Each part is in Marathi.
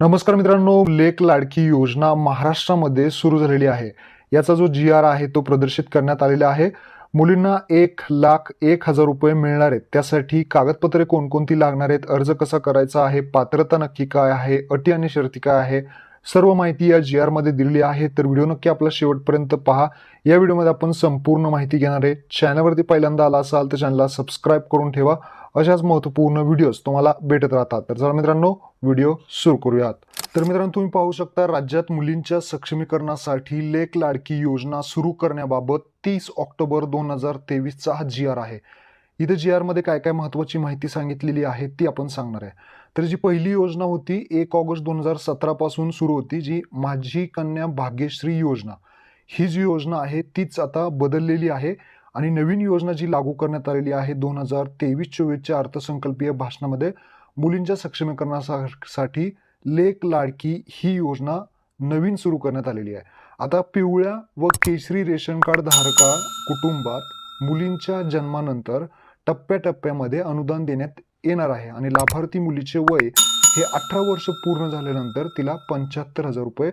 नमस्कार मित्रांनो लेक लाडकी योजना महाराष्ट्रामध्ये सुरू झालेली आहे. याचा जो जी आर आहे तो प्रदर्शित करण्यात आलेला आहे. मुलींना एक लाख एक हजार रुपये मिळणार आहेत. त्यासाठी कागदपत्रे कोणकोणती लागणार आहेत अर्ज कसा करायचा आहे पात्रता नक्की काय आहे अटी आणि शर्ती काय आहे सर्व माहिती या जी आरमध्ये दिलेली आहे. तर व्हिडिओ नक्की आपला शेवटपर्यंत पहा. या व्हिडिओमध्ये आपण संपूर्ण माहिती घेणार आहे. चॅनलवरती पहिल्यांदा आला असाल तर चॅनलला सबस्क्राईब करून ठेवा. अशाच महत्त्वपूर्ण व्हिडिओज तुम्हाला भेटत राहतात. तर चला मित्रांनो व्हिडिओ सुरू करूयात. तर मित्रांनो तुम्ही पाहू शकता राज्यात मुलींच्या सक्षमीकरणासाठी लेक लाडकी योजना सुरू करण्याबाबत तीस ऑक्टोबर दोन हजार तेवीसचा हा जी आर आहे. इथं जी आरमध्ये काय काय महत्त्वाची माहिती सांगितलेली आहे ती आपण सांगणार आहे. तर जी पहिली योजना होती एक ऑगस्ट दोन हजार सतरापासून सुरू होती जी माझी कन्या भाग्यश्री योजना. ही जी योजना आहे तीच आता बदललेली आहे. आणि नवीन योजना जी लागू करण्यात आलेली आहे दोन हजार तेवीस चोवीसच्या अर्थसंकल्पीय भाषणामध्ये मुलींच्या सक्षमीकरणासाठी लेक लाडकी ही योजना नवीन सुरू करण्यात आलेली आहे. आता पिवळ्या व केशरी रेशन कार्ड धारका कुटुंबात मुलींच्या जन्मानंतर टप्प्याटप्प्यामध्ये अनुदान देण्यात येणार आहे आणि लाभार्थी मुलीचे वय हे अठरा वर्ष पूर्ण झाल्यानंतर तिला पंच्याहत्तर हजार रुपये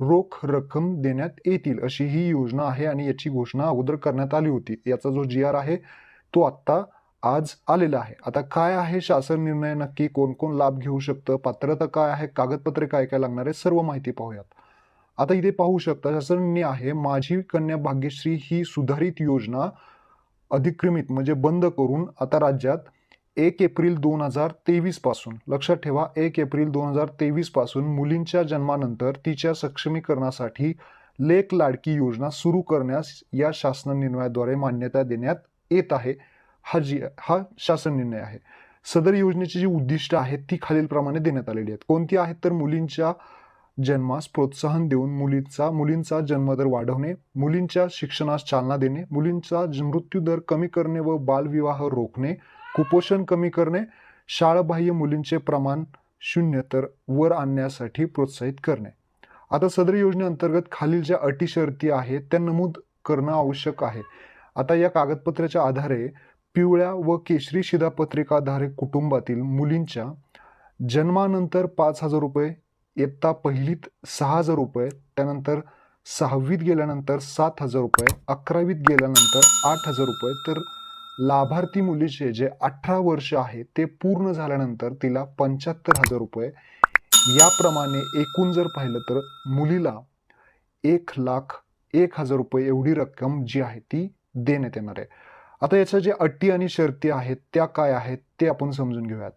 रोख रक्कम देण्यात येतील अशी ही योजना आहे आणि याची घोषणा अगोदर करण्यात आली होती. याचा जो जी आर आहे तो आत्ता आज आलेला आहे. आता काय आहे शासन निर्णय? नक्की कोण कोण लाभ घेऊ शकतं? पात्रता काय आहे? कागदपत्रे काय काय लागणार आहे सर्व माहिती पाहूयात. आता इथे पाहू शकता शासन आहे माझी कन्या भाग्यश्री ही सुधारित योजना अधिक्रमित म्हणजे बंद करून आता राज्यात एक एप्रिल दोन हजार तेवीसपासून. लक्षात ठेवा एक एप्रिल दोन हजार तेवीसपासून मुलींच्या जन्मानंतर तिच्या सक्षमीकरणासाठी लेक लाडकी योजना सुरू करण्यास या शासन निर्णयाद्वारे मान्यता देण्यात येत आहे. हा जी हा शासन निर्णय आहे. सदर योजनेची जी उद्दिष्ट आहेत ती खालीलप्रमाणे देण्यात आलेली आहेत. कोणती आहेत? तर मुलींच्या जन्मास प्रोत्साहन देऊन मुलींचा मुलींचा जन्मदर वाढवणे मुलींच्या शिक्षणास चालना देणे मुलींचा मृत्यूदर कमी करणे व बालविवाह रोखणे कुपोषण कमी करणे शाळाबाह्य मुलींचे प्रमाण शून्य तर वर आणण्यासाठी प्रोत्साहित करणे. आता सदर योजनेअंतर्गत खालील ज्या अटी शर्ती आहेत त्या नमूद करणं आवश्यक आहे. आता या कागदपत्राच्या आधारे पिवळ्या व केशरी शिधापत्रिकाधारक कुटुंबातील मुलींच्या जन्मानंतर पाच हजार रुपये इयत्ता पहिलीत सहा हजार रुपये त्यानंतर सहावीत गेल्यानंतर सात हजार रुपये अकरावीत गेल्यानंतर आठ हजार रुपये तर लाभार्थी मुलीचे जे अठरा वर्ष आहे ते पूर्ण झाल्यानंतर तिला पंच्याहत्तर हजार रुपये. याप्रमाणे एकूण जर पाहिलं तर मुलीला एक लाख एक हजार रुपये एवढी रक्कम जी आहे ती देण्यात येणार आहे. आता याच्या ज्या अटी आणि शर्ती आहेत त्या काय आहेत ते आपण समजून घेऊयात.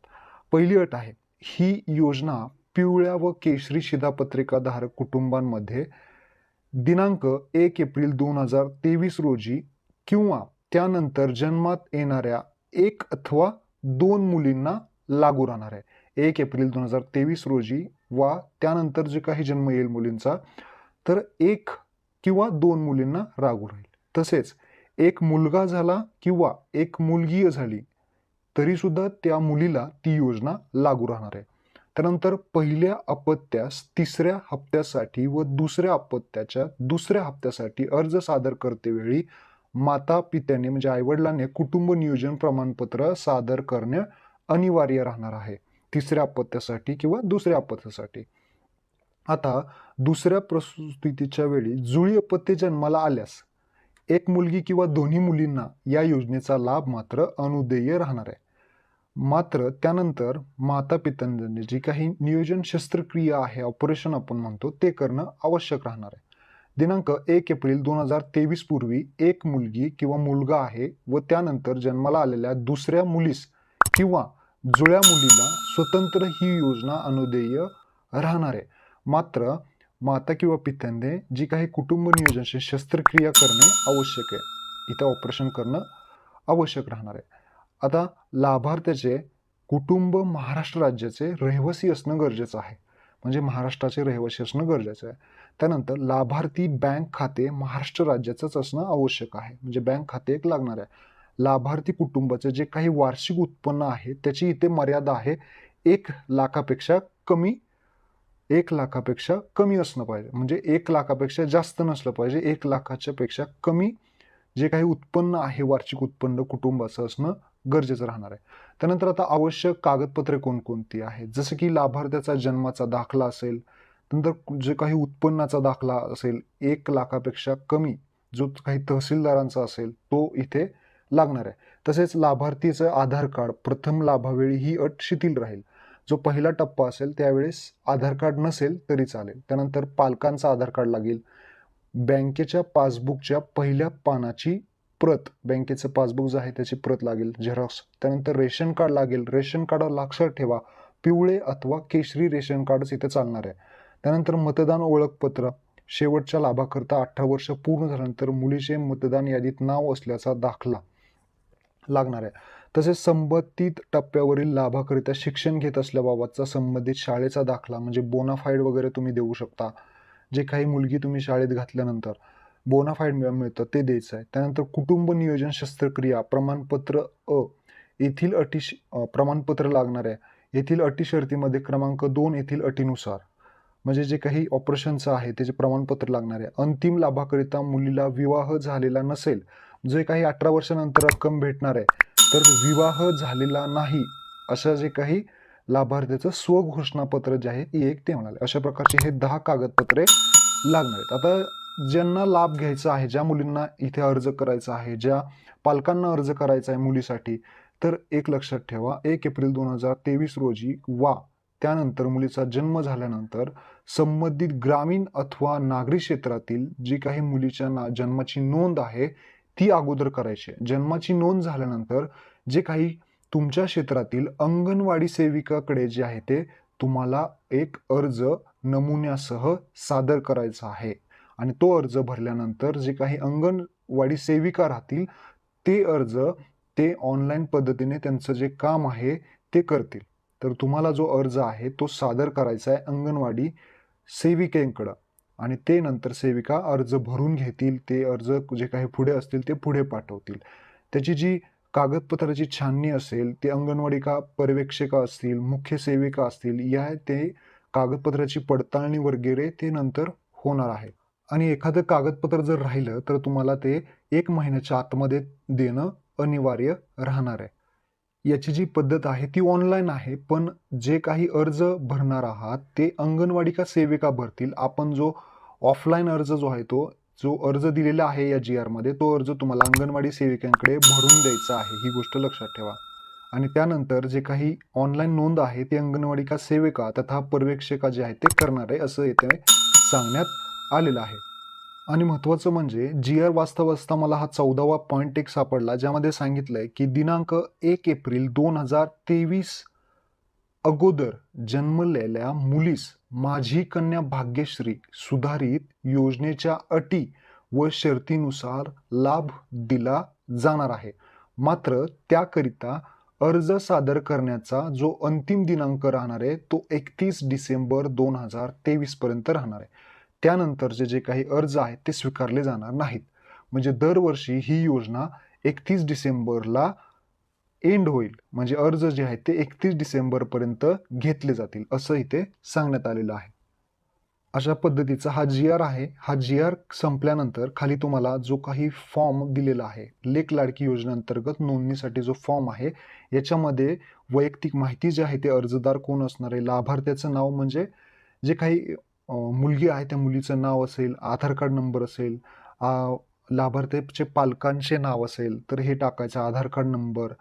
पहिली अट आहे ही योजना पिवळ्या व केशरी शिधापत्रिकाधारक कुटुंबांमध्ये दिनांक एक एप्रिल दोन हजार तेवीस रोजी किंवा त्यानंतर जन्मात येणाऱ्या एक अथवा दोन मुलींना लागू राहणार आहे. एक एप्रिल दोन हजार तेवीस रोजी वा त्यानंतर जे काही जन्म येईल मुलींचा तर एक किंवा दोन मुलींना लागू राहील. तसेच एक मुलगा झाला किंवा एक मुलगी झाली तरी सुद्धा त्या मुलीला ती योजना लागू राहणार आहे. त्यानंतर पहिल्या अपत्यास तिसऱ्या हप्त्यासाठी व दुसऱ्या अपत्याच्या दुसऱ्या हप्त्यासाठी अर्ज सादर करतेवेळी माता पित्याने म्हणजे आईवडिलांनी कुटुंब नियोजन प्रमाणपत्र सादर करणे अनिवार्य राहणार आहे. तिसऱ्या अपत्यासाठी किंवा दुसऱ्या अपत्यासाठी आता दुसऱ्या प्रसूतीच्या वेळी जुळी अपत्य जन्माला आल्यास एक मुलगी किंवा दोन्ही मुलींना या योजनेचा लाभ मात्र अनुदेय राहणार आहे. मात्र त्यानंतर माता पित्यांनी जी काही नियोजन शस्त्रक्रिया आहे ऑपरेशन आपण म्हणतो ते करणं आवश्यक राहणार आहे. दिनांक एक एप्रिल दोन हजार तेवीस पूर्वी एक मुलगी किंवा मुलगा आहे व त्यानंतर जन्माला आलेल्या दुसऱ्या मुलीस किंवा जुळ्या मुलीला स्वतंत्र ही योजना अनुदेय राहणार आहे. मात्र माता किंवा पित्याने जी काही कुटुंब नियोजनशी शस्त्रक्रिया करणे आवश्यक आहे इथं ऑपरेशन करणं आवश्यक राहणार आहे. आता लाभार्थ्याचे कुटुंब महाराष्ट्र राज्याचे रहिवासी असणं गरजेचं आहे. म्हणजे महाराष्ट्राचे रहिवासी असणं गरजेचं आहे. त्यानंतर लाभार्थी बँक खाते महाराष्ट्र राज्याचंच असणं आवश्यक आहे. म्हणजे बँक खाते एक लागणार आहे. लाभार्थी कुटुंबाचं जे काही वार्षिक उत्पन्न आहे त्याची इथे मर्यादा आहे. एक लाखापेक्षा कमी एक लाखापेक्षा कमी असणं पाहिजे. म्हणजे एक लाखापेक्षा जास्त नसलं पाहिजे. एक लाखाच्या पेक्षा कमी जे काही उत्पन्न आहे वार्षिक उत्पन्न कुटुंबाचं असणं गरजेचं राहणार आहे. त्यानंतर आता आवश्यक कागदपत्रे कोणकोणती आहेत? जसं की लाभार्थ्याचा जन्माचा दाखला असेल नंतर जे काही उत्पन्नाचा दाखला असेल एक लाखापेक्षा कमी जो काही तहसीलदारांचा असेल तो इथे लागणार आहे. तसेच लाभार्थीचं आधार कार्ड प्रथम लाभावेळी ही अट शिथिल राहील. जो पहिला टप्पा असेल त्यावेळेस आधार कार्ड नसेल तरी चालेल. त्यानंतर पालकांचा आधार कार्ड लागेल. बँकेच्या पासबुकच्या पहिल्या पानाची प्रत बँकेचं पासबुक जे आहे त्याची प्रत लागेल झेरॉक्स. त्यानंतर रेशन कार्ड लागेल. रेशन कार्ड लक्षात ठेवा पिवळे अथवा केशरी रेशन कार्डच इथे चालणार आहे. त्यानंतर मतदान ओळखपत्र. शेवटच्या लाभाकरता अठरा वर्ष पूर्ण झाल्यानंतर मुलीचे मतदान यादीत नाव असल्याचा दाखला लागणार आहे. तसेच संबंधित टप्प्यावरील लाभाकरिता शिक्षण घेत असल्याबाबतचा संबंधित शाळेचा दाखला म्हणजे बोनाफाईड वगैरे तुम्ही देऊ शकता. जे काही मुलगी तुम्ही शाळेत घातल्यानंतर बोनाफाईड मिळतं ते द्यायचं आहे. त्यानंतर कुटुंब नियोजन शस्त्रक्रिया प्रमाणपत्र अ येथील अटी श- प्रमाणपत्र लागणार आहे. येथील अटी शर्तीमध्ये क्रमांक दोन येथील अटीनुसार. म्हणजे जे काही ऑपरेशनचं आहे त्याचे प्रमाणपत्र लागणार आहे अंतिम लाभाकरिता मुलीला विवाह झालेला नसेल जे काही अठरा वर्षानंतर रक्कम भेटणार आहे तर विवाह झालेला नाही अशा जे काही लाभार्थ्याचं स्वघोषणापत्र जे आहे ती एक ते म्हणाले. अशा प्रकारचे हे दहा कागदपत्रे लागणार आहेत. आता ज्यांना लाभ घ्यायचा आहे ज्या मुलींना इथे अर्ज करायचा आहे ज्या पालकांना अर्ज करायचा आहे मुलीसाठी तर एक लक्षात ठेवा एक एप्रिल दोन हजार तेवीस रोजी वा त्यानंतर मुलीचा जन्म झाल्यानंतर संबंधित ग्रामीण अथवा नागरी क्षेत्रातील जी काही मुलीच्या ना जन्माची नोंद आहे ती अगोदर करायची आहे. जन्माची नोंद झाल्यानंतर जे काही तुमच्या क्षेत्रातील अंगणवाडी सेविकाकडे जे आहे ते तुम्हाला एक अर्ज नमुन्यासह सादर करायचा आहे आणि तो अर्ज भरल्यानंतर जे काही अंगणवाडी सेविका राहतील ते अर्ज ते ऑनलाईन पद्धतीने त्यांचं जे काम आहे ते करतील तर तुम्हाला जो अर्ज आहे तो सादर करायचा आहे अंगणवाडी सेविकेंकडं. आणि ते नंतर सेविका अर्ज भरून घेतील ते अर्ज जे काही पुढे असतील ते पुढे पाठवतील. त्याची जी कागदपत्राची छाननी असेल ते अंगणवाडी का पर्यवेक्षिका असतील मुख्य सेविका असतील या ते कागदपत्राची पडताळणी वगैरे ते नंतर होणार आहे. आणि एखादं कागदपत्र जर राहिलं तर तुम्हाला ते एक महिन्याच्या आतमध्ये देणं अनिवार्य राहणार आहे. याची जी पद्धत आहे ती ऑनलाईन आहे पण जे काही अर्ज भरणार आहात ते अंगणवाडी का सेविका भरतील? आपण जो ऑफलाईन अर्ज जो आहे तो जो अर्ज दिलेला आहे या जी आरमध्ये तो अर्ज तुम्हाला अंगणवाडी सेविकांकडे भरून द्यायचा आहे ही गोष्ट लक्षात ठेवा. आणि त्यानंतर जे काही ऑनलाईन नोंद आहे ते अंगणवाडी का सेविका तथा पर्यवेक्षका जे आहेत ते करणार आहे असं येथे सांगण्यात आलेलं आहे. आणि महत्त्वाचं म्हणजे जी आर वाचता वाचता मला हा चौदावा पॉईंट एक सापडला ज्यामध्ये सांगितलंय की दिनांक एक एप्रिल दोन हजार तेवीस अगोदर जन्मलेल्या मुलीस माझी कन्या भाग्यश्री सुधारित योजनेच्या अटी व शर्तीनुसार लाभ दिला जाणार आहे. मात्र त्याकरिता अर्ज सादर करण्याचा जो अंतिम दिनांक राहणार आहे तो एकतीस डिसेंबर दोन हजार तेवीस पर्यंत राहणार आहे. त्यानंतरचे जे काही अर्ज आहेत ते स्वीकारले जाणार नाहीत. म्हणजे दरवर्षी ही योजना एकतीस डिसेंबरला एंड होईल. म्हणजे अर्ज जे आहेत ते एकतीस डिसेंबरपर्यंत घेतले जातील असं इथे सांगण्यात आलेलं आहे. अशा पद्धतीचा हा जी आर आहे. हा जी आर संपल्यानंतर खाली तुम्हाला जो काही फॉर्म दिलेला आहे लेख लाडकी योजनेअंतर्गत नोंदणीसाठी जो फॉर्म आहे याच्यामध्ये वैयक्तिक माहिती जी आहे ते अर्जदार कोण असणार आहे? लाभार्थ्याचं नाव म्हणजे जे काही मुलगी आहे त्या मुलीचं नाव असेल आधार कार्ड नंबर असेल लाभार्थीचे लाभार्थ्याचे पालकांचे नाव असेल तर हे टाकायचं आधार कार्ड नंबर.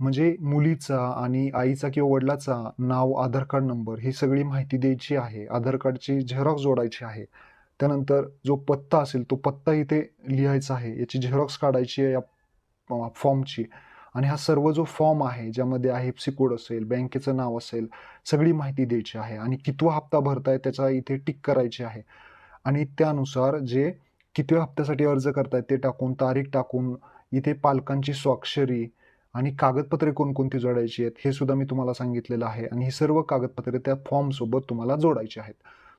म्हणजे मुलीचा आणि आईचा किंवा वडिलाचा नाव आधार कार्ड नंबर ही सगळी माहिती द्यायची आहे. आधार कार्डची झेरॉक्स जोडायची आहे. त्यानंतर जो पत्ता असेल तो पत्ता इथे लिहायचा आहे. याची झेरॉक्स काढायची आहे या फॉर्मची. आणि हा सर्व जो फॉर्म आहे ज्यामध्ये आय एफ सी कोड असेल बँकेचं नाव असेल सगळी माहिती द्यायची आहे आणि कितवा हप्ता भरताय त्याचा इथे टिक करायची आहे. आणि त्यानुसार जे कितव्या हप्त्यासाठी अर्ज करतायत ते टाकून तारीख टाकून इथे पालकांची स्वाक्षरी आणि कागदपत्रे कोणकोणती जोडायची आहेत हे सुद्धा मी तुम्हाला सांगितलेलं आहे. आणि ही सर्व कागदपत्रे त्या फॉर्मसोबत तुम्हाला जोडायची आहेत.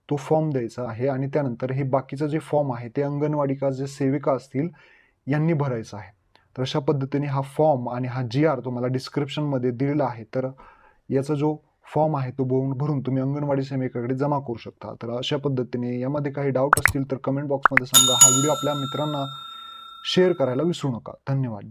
तो फॉर्म द्यायचा आहे आणि त्यानंतर हे बाकीचं जे फॉर्म आहे ते अंगणवाडिका जे सेविका असतील यांनी भरायचं आहे. तर अशा पद्धतीने हा फॉर्म आणि हा जी आर तुम्हाला डिस्क्रिप्शनमध्ये दिलेला आहे तर याचा जो फॉर्म आहे तो बघून भरून तुम्ही अंगणवाडी सेविकाकडे जमा करू शकता. तर अशा पद्धतीने यामध्ये काही डाऊट असतील तर कमेंट बॉक्समध्ये सांगा. हा व्हिडिओ आपल्या मित्रांना शेअर करायला विसरू नका. धन्यवाद.